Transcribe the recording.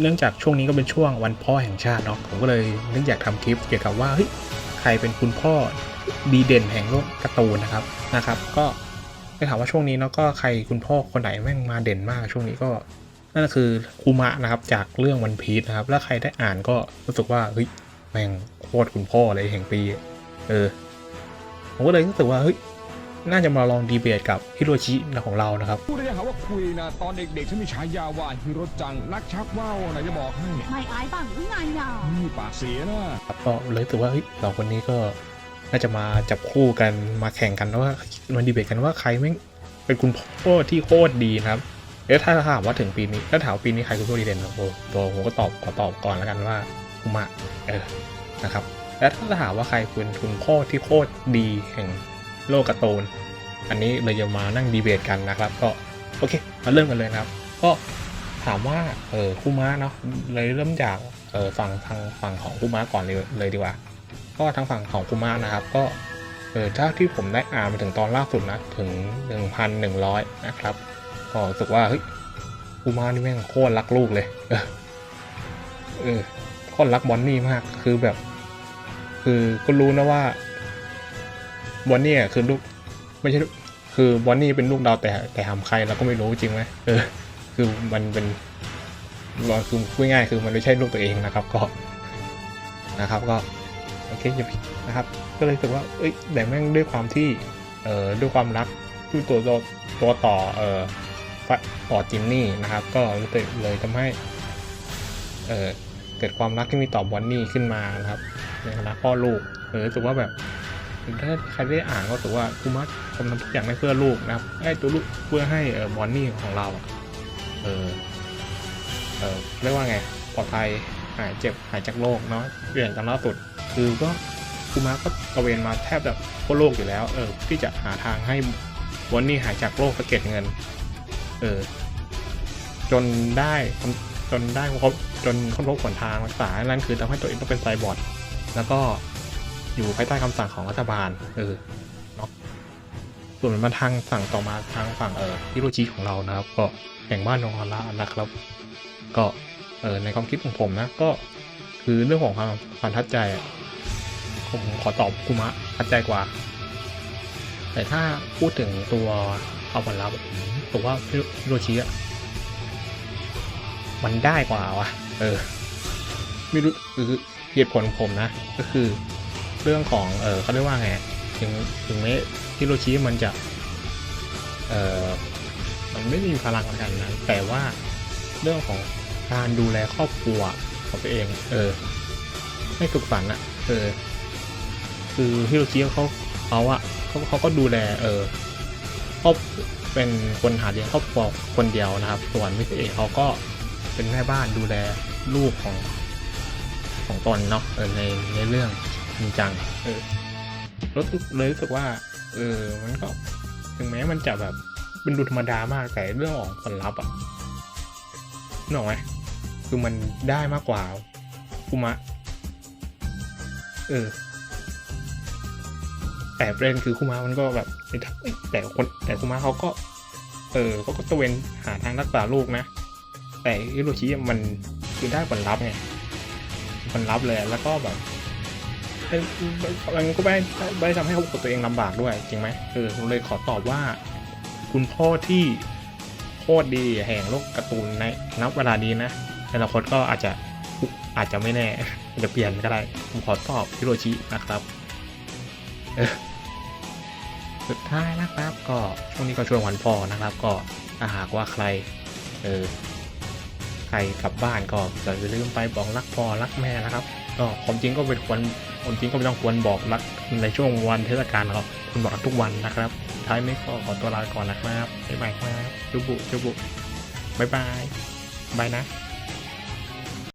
เนื่องจากช่วงนี้ก็เป็นช่วงวันพ่อแห่งชาติเนาะผมก็เลยนึกอยากทำคลิปเกี่ยวกับว่าเฮ้ยใครเป็นคุณพ่อดีเด่นแห่งโลกการ์ตูนนะครับนะครับ ก็ได้ถามว่าช่วงนี้เนาะก็ใครคุณพ่อคนไหนแม่งมาเด่นมากช่วงนี้ก็นั่นก็คือคูมะนะครับจากเรื่องวันพีชนะครับแล้วใครได้อ่านก็รู้สึกว่าเฮ้ยแม่งโคตรคุณพ่อเลยแห่งปี เออผมก็เลยรู้สึกว่าเฮ้ย น่าจะมาลองดีเบตกับฮิโรชิของเรานะครับ พูดได้ยังหาว่าคุยนะ ตอนเด็กๆฉันมีฉายาว่าฮิโรจัง นักชักว่าวนะจะบอกให้ไม่อายบ้างหรือไงอะนี่ปากเสียนะครับก็เลยรู้สึกว่าเฮ้ยสองคนนี้ก็น่าจะมาจับคู่กันมาแข่งกันว่ามาดีเบตกันว่าใครแม่งเป็นคุณพ่อที่โคตรดีนะครับเดี๋ยวถ้าถามว่าถึงปีนี้ถ้าถามว่าปีนี้ใครคือผู้ดีเด่นโอ้โหตัวผมก็ตอบขอตอบก่อนแล้วกันว่าคุมะเออนะครับแล้วถ้าถามว่าใครเป็นคุณพ่อที่โคตรดีแห่ง โลกการ์ตูน อันนี้เลยจะมานั่งดีเบตกันนะครับ ก็โอเคมาเริ่มกันเลยนะครับ ก็ถามว่าเออคุมะเนาะเลยเริ่มจากเออฝั่งทางฝั่งของคุมะก่อนเลยเลยดีกว่า ก็ทางฝั่งของคุมะนะครับ ก็เออถ้าที่ผมได้อ่านมาถึงตอนล่าสุดนะถึง 1,100 นะครับ ก็รู้สึกว่าเฮ้ยคุมะนี่แม่งโคตรรักลูกเลย เออเออโคตรรักบอนนี่มากคือแบบ คือก็รู้นะว่า บอนนี่คือลูกไม่ใช่ลูกคือบอนนี่เป็นลูกเราแต่แต่ทำใครเราก็ไม่รู้จริงไหมเออ คือมันเป็นคือพูดง่ายคือมันไม่ใช่ลูกตัวเองนะครับ ก็นะครับก็โอเคอย่าผิดนะครับ ก็เลยรู้สึกว่าเอ้ยแต่แม่งด้วยความที่เอ่อด้วยความรักที่ตัวตัวตัวต่อเอ่อฟะต่อจินนี่นะครับ ก็เลยเลยทำให้เอ่อเกิดความรักที่มีต่อบอนนี่ขึ้นมานะครับในฐานะพ่อลูกเออรู้สึกว่าแบบ ถ้าใครได้อ่านก็รู้สึกว่าคุมัสทำทุกอย่างให้เพื่อลูกนะครับให้ตัวลูกเพื่อให้เออบอนนี่ของเราเออเออเรียกว่าไงปลอดภัยหายเจ็บหายจากโรคเนาะเปลี่ยนกันล่าสุด คือก็คุมาก็ตระเวนมาแทบจะทั่วโลกอยู่แล้ว เออที่จะหาทางให้วอนนี่หายจากโรคสะเก็ดเงิน เออ จนได้จนได้พบจนค้นพบผลทางรักษานั่นคือทำให้ตัวเองต้องเป็นไซบอร์ดแล้วก็ อยู่ภายใต้คำสั่งของรัฐบาล เออเนาะส่วนมาทางสั่งต่อมาทางฝั่งเออฮิโรชิของเรานะครับ ก็แห่งบ้านโนฮาระนะครับ ก็เออในความคิดของผมนะก็คือเรื่องของความความทัดใจผมขอตอบคุมะทัดใจกว่า แต่ถ้าพูดถึงตัวเอาผลลัพธ์ผมว่าฮิโรชิอะมันได้กว่าวะเออ ไม่รู้คือเหตุผลของผมนะ ก็คือ เรื่องของเออเขาเรียกว่าไงถึงถึงแม้ฮิโรชิมันจะเออมันไม่มีพลังเหมือนกันนะแต่ว่าเรื่องของการดูแลครอบครัวของตัวเอง เออ ไม่ฝึกฝันอะเออ คือฮิโรชิเขาเขาอะเขาเขาก็ดูแล เออครอบเป็นคนหาเลี้ยงครอบครัวคนเดียวนะครับ ส่วนมิสเอกเขาก็เป็นแม่บ้านดูแลลูกของของตนเนาะเออในในเรื่อง จริงจังเออรู้สึกเลยรู้สึกว่า เออ มันก็ ถึงแม้มันจะแบบเป็นดูธรรมดามากแต่เรื่องของผลลัพธ์อะนึกออกไหมคือมันได้มากกว่าคุมะ เออ แต่ประเด็นคือคุมะมันก็แบบแต่คนแต่คุมะเขาก็ เออเขาก็ตะเวนหาทางรักษาลูกนะ แต่ฮิโรชิมันคือได้ผลลัพธ์ไงผลลัพธ์เลยแล้วก็แบบ มันก็ไม่ไม่ทำให้เขาตัวเองลำบากด้วยจริงไหมเออผมเลยขอตอบว่า คุณพ่อที่โคตรดีแห่งโลกการ์ตูนในนับเวลานี้นะในอนาคตก็อาจจะอาจจะไม่แน่อาจจะเปลี่ยนก็ได้ ผมขอตอบฮิโรชินะครับออสุดท้ายนะครับก็ช่วงนี้ก็ช่วงวันพ่อนะครับ ก็ถ้าหากว่าใครเออใครกลับบ้านก็อย่าลืมไปบอกรักพ่อรักแม่นะครับก็ความจริงก็เป็นควร คนจริงก็ไม่ต้องควรบอกรักในช่วงวันเทศกาลหรอกคุณบอกรักทุกวันนะครับท้ายไม่ก็ขอตัวลาก่อนนะครับบ๊ายบายครับจุบุจุบุบ๊ายบายบายนะ